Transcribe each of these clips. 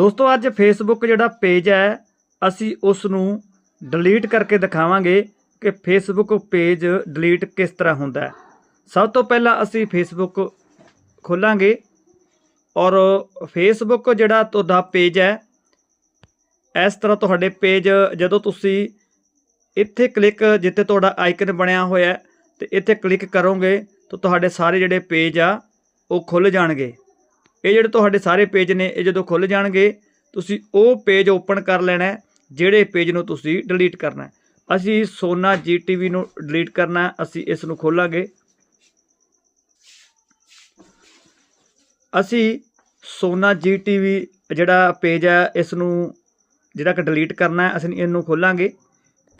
ਦੋਸਤੋ, ਅੱਜ ਫੇਸਬੁੱਕ ਜਿਹੜਾ ਪੇਜ ਹੈ, ਅਸੀਂ ਉਸ ਨੂੰ ਡਿਲੀਟ ਕਰਕੇ ਦਿਖਾਵਾਂਗੇ ਕਿ ਫੇਸਬੁੱਕ ਪੇਜ ਡਿਲੀਟ ਕਿਸ ਤਰ੍ਹਾਂ ਹੁੰਦਾ ਹੈ। ਸਭ ਤੋਂ ਪਹਿਲਾਂ ਅਸੀਂ ਫੇਸਬੁੱਕ ਖੋਲਾਂਗੇ ਔਰ ਫੇਸਬੁੱਕ ਜਿਹੜਾ ਤੁਹਾਡਾ ਪੇਜ ਹੈ, ਇਸ ਤਰ੍ਹਾਂ ਤੁਹਾਡੇ ਪੇਜ ਜਦੋਂ ਤੁਸੀਂ ਇੱਥੇ ਕਲਿੱਕ ਜਿੱਥੇ ਤੁਹਾਡਾ ਆਈਕਨ ਬਣਿਆ ਹੋਇਆ ਹੈ, ਤੇ ਇੱਥੇ ਕਲਿੱਕ ਕਰੋਗੇ, ਤਾਂ ਤੁਹਾਡੇ ਸਾਰੇ ਜਿਹੜੇ ਪੇਜ ਆ, ਉਹ ਖੁੱਲ ਜਾਣਗੇ। ਇਹ ਜਿਹੜੇ ਤੁਹਾਡੇ ਸਾਰੇ ਪੇਜ ਨੇ, ਇਹ ਜਦੋਂ ਖੁੱਲ ਜਾਣਗੇ, ਤੁਸੀਂ ਉਹ ਪੇਜ ਓਪਨ ਕਰ ਲੈਣਾ ਜਿਹੜੇ ਪੇਜ ਨੂੰ ਤੁਸੀਂ ਡਿਲੀਟ ਕਰਨਾ ਅਸੀਂ ਸੋਨਾ ਜੀਟੀਵੀ ਨੂੰ ਡਿਲੀਟ ਕਰਨਾ ਅਸੀਂ ਇਸ ਨੂੰ ਖੋਲਾਂਗੇ। ਅਸੀਂ ਸੋਨਾ ਜੀਟੀਵੀ ਜਿਹੜਾ ਪੇਜ ਹੈ, ਇਸ ਨੂੰ ਜਿਹੜਾ ਕਿ ਡਿਲੀਟ ਕਰਨਾ ਹੈ, ਅਸੀਂ ਇਹਨੂੰ ਖੋਲਾਂਗੇ।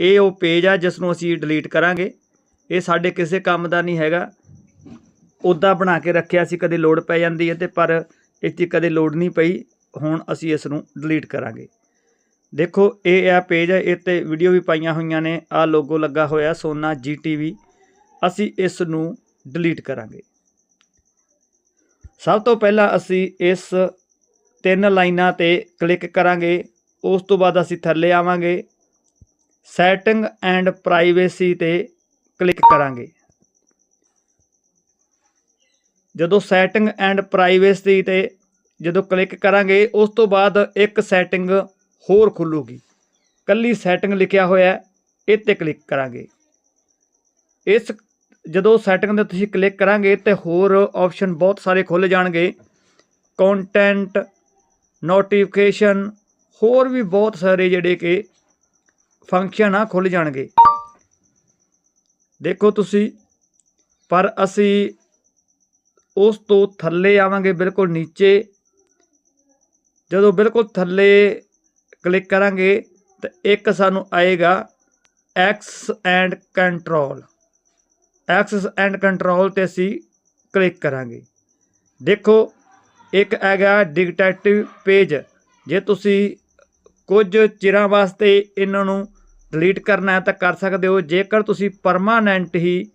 ਇਹ ਉਹ ਪੇਜ ਆ ਜਿਸ ਨੂੰ ਅਸੀਂ ਡਿਲੀਟ ਕਰਾਂਗੇ। ਇਹ ਸਾਡੇ ਕਿਸੇ ਕੰਮ ਦਾ ਨਹੀਂ ਹੈਗਾ। ਉੱਦਾਂ ਬਣਾ ਕੇ ਰੱਖਿਆ ਸੀ, ਕਦੇ ਲੋੜ ਪੈ ਜਾਂਦੀ ਹੈ ਤੇ ਪਰ ਇੱਥੇ ਕਦੇ ਲੋੜ ਨਹੀਂ ਪਈ, ਹੁਣ ਅਸੀਂ ਇਸ ਨੂੰ ਡਿਲੀਟ ਕਰਾਂਗੇ। ਦੇਖੋ, ਇਹ ਆ ਪੇਜ ਹੈ ਇਹ ਤੇ ਵੀਡੀਓ ਵੀ ਪਾਈਆਂ ਹੋਈਆਂ ਨੇ ਆ ਲੋਗੋ ਲੱਗਾ ਹੋਇਆ ਸੋਨਾ ਜੀਟੀਵੀ ਅਸੀਂ ਇਸ ਨੂੰ ਡਿਲੀਟ ਕਰਾਂਗੇ। ਸਭ ਤੋਂ ਪਹਿਲਾਂ ਅਸੀਂ ਇਸ ਤਿੰਨ ਲਾਈਨਾਂ ਤੇ ਕਲਿੱਕ ਕਰਾਂਗੇ, ਉਸ ਤੋਂ ਬਾਅਦ ਅਸੀਂ ਥੱਲੇ ਆਵਾਂਗੇ ਸੈਟਿੰਗ ਐਂਡ ਪ੍ਰਾਈਵੇਸੀ ਤੇ ਕਲਿੱਕ ਕਰਾਂਗੇ। ਜਦੋਂ ਸੈਟਿੰਗ ਐਂਡ ਪ੍ਰਾਈਵੇਸੀ ਤੇ ਜਦੋਂ ਕਲਿੱਕ ਕਰਾਂਗੇ, ਉਸ ਤੋਂ ਬਾਅਦ ਇੱਕ ਸੈਟਿੰਗ ਹੋਰ ਖੁੱਲੂਗੀ। ਕੱਲੀ ਸੈਟਿੰਗ ਲਿਖਿਆ ਹੋਇਆ ਇਹ ਤੇ ਕਲਿੱਕ ਕਰਾਂਗੇ। ਇਸ ਜਦੋਂ ਸੈਟਿੰਗ ਤੇ ਤੁਸੀਂ ਕਲਿੱਕ ਕਰਾਂਗੇ ਤੇ ਹੋਰ ਆਪਸ਼ਨ ਬਹੁਤ ਸਾਰੇ ਖੁੱਲ ਜਾਣਗੇ। ਕੰਟੈਂਟ ਨੋਟੀਫਿਕੇਸ਼ਨ ਹੋਰ ਵੀ ਬਹੁਤ ਸਾਰੇ ਜਿਹੜੇ ਕਿ ਫੰਕਸ਼ਨ ਆ ਖੁੱਲ ਜਾਣਗੇ। ਦੇਖੋ ਤੁਸੀਂ, ਪਰ ਅਸੀਂ ਉਸ ਤੋਂ ਥੱਲੇ ਆਵਾਂਗੇ ਬਿਲਕੁਲ ਨੀਚੇ। ਜਦੋਂ ਬਿਲਕੁਲ ਥੱਲੇ ਕਲਿੱਕ ਕਰਾਂਗੇ ਤਾਂ ਇੱਕ ਸਾਨੂੰ ਆਏਗਾ X and control access and control ਤੇ ਅਸੀਂ ਕਲਿੱਕ ਕਰਾਂਗੇ। ਦੇਖੋ, ਇੱਕ ਹੈਗਾ ਡਿਟੈਕਟਿਵ ਪੇਜ ਜੇ ਤੁਸੀਂ ਕੁਝ ਚਿਰਾਂ ਵਾਸਤੇ ਇਹਨਾਂ ਨੂੰ ਡਿਲੀਟ ਕਰਨਾ ਹੈ ਤਾਂ ਕਰ ਸਕਦੇ ਹੋ। ਜੇਕਰ ਤੁਸੀਂ ਪਰਮਾਨੈਂਟ ਹੀ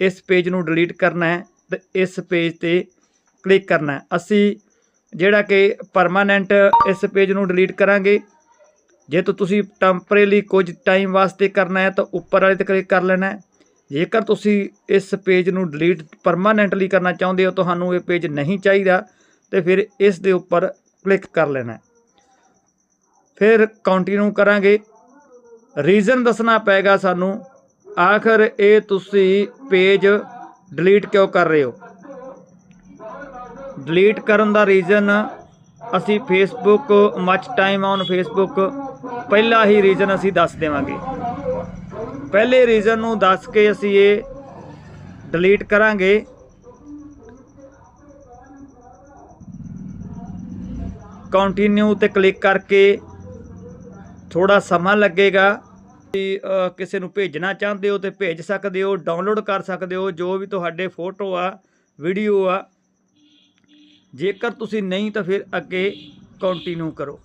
ਇਸ ਪੇਜ ਨੂੰ ਡਿਲੀਟ ਕਰਨਾ ਹੈ ਇਸ ਪੇਜ ਤੇ ਕਲਿੱਕ ਕਰਨਾ ਅਸੀਂ ਜਿਹੜਾ ਕਿ ਪਰਮਾਨੈਂਟ ਇਸ ਪੇਜ ਨੂੰ ਡਿਲੀਟ ਕਰਾਂਗੇ। ਜੇ ਤਾਂ ਤੁਸੀਂ ਟੈਂਪਰੇਰੀ ਕੁਝ ਟਾਈਮ ਵਾਸਤੇ ਕਰਨਾ ਹੈ ਤਾਂ ਉੱਪਰ ਵਾਲੇ ਤੇ ਕਲਿੱਕ ਕਰ ਲੈਣਾ ਹੈ। ਜੇਕਰ ਤੁਸੀਂ ਇਸ ਪੇਜ ਨੂੰ ਡਿਲੀਟ ਪਰਮਾਨੈਂਟਲੀ ਕਰਨਾ ਚਾਹੁੰਦੇ ਹੋ, ਤੁਹਾਨੂੰ ਇਹ ਪੇਜ ਨਹੀਂ ਚਾਹੀਦਾ ਤੇ ਫਿਰ ਇਸ ਦੇ ਉੱਪਰ ਕਲਿੱਕ ਕਰ ਲੈਣਾ ਫਿਰ ਕੰਟੀਨਿਊ ਕਰਾਂਗੇ। ਰੀਜ਼ਨ ਦੱਸਣਾ ਪਏਗਾ ਸਾਨੂੰ। ਆਖਰ ਇਹ ਤੁਸੀਂ ਪੇਜ ਡਿਲੀਟ ਕਿਉਂ ਕਰ ਰਹੇ ਹੋ? ਡਿਲੀਟ ਕਰਨ ਦਾ ਰੀਜ਼ਨ ਅਸੀਂ Facebook much time on Facebook ਪਹਿਲਾ ਹੀ ਰੀਜ਼ਨ ਅਸੀਂ ਦੱਸ ਦੇਵਾਂਗੇ। ਪਹਿਲੇ ਰੀਜ਼ਨ ਨੂੰ ਦੱਸ ਕੇ ਅਸੀਂ ਇਹ ਡਿਲੀਟ ਕਰਾਂਗੇ। ਕੰਟੀਨਿਊ ਤੇ ਕਲਿੱਕ ਕਰਕੇ ਥੋੜਾ ਸਮਾਂ ਲੱਗੇਗਾ। ਕਿਸੇ ਨੂੰ ਭੇਜਣਾ ਚਾਹੁੰਦੇ ਹੋ ਤੇ ਭੇਜ ਸਕਦੇ ਹੋ ਡਾਊਨਲੋਡ ਕਰ ਸਕਦੇ ਹੋ, ਜੋ ਵੀ ਤੁਹਾਡੇ ਫੋਟੋ ਆ ਵੀਡੀਓ ਆ। ਜੇਕਰ ਤੁਸੀਂ ਨਹੀਂ ਤਾਂ ਫਿਰ ਅੱਗੇ ਕੰਟੀਨਿਊ ਕਰੋ।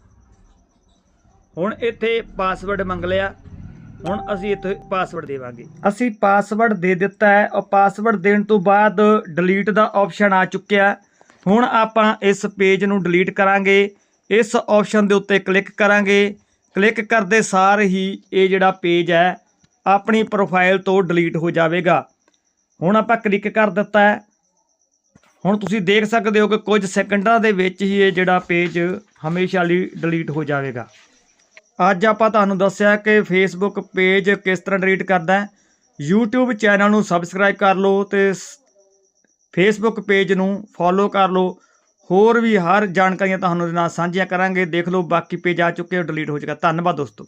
ਹੁਣ ਇੱਥੇ ਪਾਸਵਰਡ ਮੰਗ ਲਿਆ। ਹੁਣ ਅਸੀਂ ਇੱਥੇ ਪਾਸਵਰਡ ਦੇਵਾਂਗੇ। ਅਸੀਂ ਪਾਸਵਰਡ ਦੇ ਦਿੱਤਾ ਹੈ ਔਰ ਪਾਸਵਰਡ ਦੇਣ ਤੋਂ ਬਾਅਦ ਡਿਲੀਟ ਦਾ ਆਪਸ਼ਨ ਆ ਚੁੱਕਿਆ। ਹੁਣ ਆਪਾਂ ਇਸ ਪੇਜ ਨੂੰ ਡਿਲੀਟ ਕਰਾਂਗੇ। ਇਸ ਆਪਸ਼ਨ ਦੇ ਉੱਤੇ ਕਲਿੱਕ ਕਰਾਂਗੇ। ਕਲਿੱਕ ਕਰਦੇ ਸਾਰ ਹੀ ਇਹ ਜਿਹੜਾ ਪੇਜ ਹੈ, ਆਪਣੀ ਪ੍ਰੋਫਾਈਲ ਤੋਂ ਡਿਲੀਟ ਹੋ ਜਾਵੇਗਾ। ਹੁਣ ਆਪਾਂ ਕਲਿੱਕ ਕਰ ਦਿੱਤਾ ਹੈ। ਹੁਣ ਤੁਸੀਂ ਦੇਖ ਸਕਦੇ ਹੋ ਕਿ ਕੁਝ ਸੈਕਿੰਡਾਂ ਦੇ ਵਿੱਚ ਹੀ ਇਹ ਜਿਹੜਾ ਪੇਜ ਹਮੇਸ਼ਾ ਲਈ ਡਿਲੀਟ ਹੋ ਜਾਵੇਗਾ। ਅੱਜ ਆਪਾਂ ਤੁਹਾਨੂੰ ਦੱਸਿਆ ਕਿ ਫੇਸਬੁੱਕ ਪੇਜ ਕਿਸ ਤਰ੍ਹਾਂ ਡਿਲੀਟ ਕਰਦਾ ਹੈ। YouTube ਚੈਨਲ ਨੂੰ ਸਬਸਕ੍ਰਾਈਬ ਕਰ ਲਓ ਤੇ ਫੇਸਬੁੱਕ ਪੇਜ ਨੂੰ ਫੋਲੋ ਕਰ ਲਓ। ਹੋਰ ਵੀ ਹਰ ਜਾਣਕਾਰੀਆਂ ਤੁਹਾਨੂੰ ਉਹਦੇ ਨਾਲ ਸਾਂਝੀਆਂ ਕਰਾਂਗੇ। ਦੇਖ ਲਓ, ਬਾਕੀ ਪੇਜ ਆ ਚੁੱਕੇ ਹੋ, ਡਿਲੀਟ ਹੋ ਚੁੱਕਾ ਧੰਨਵਾਦ ਦੋਸਤੋ।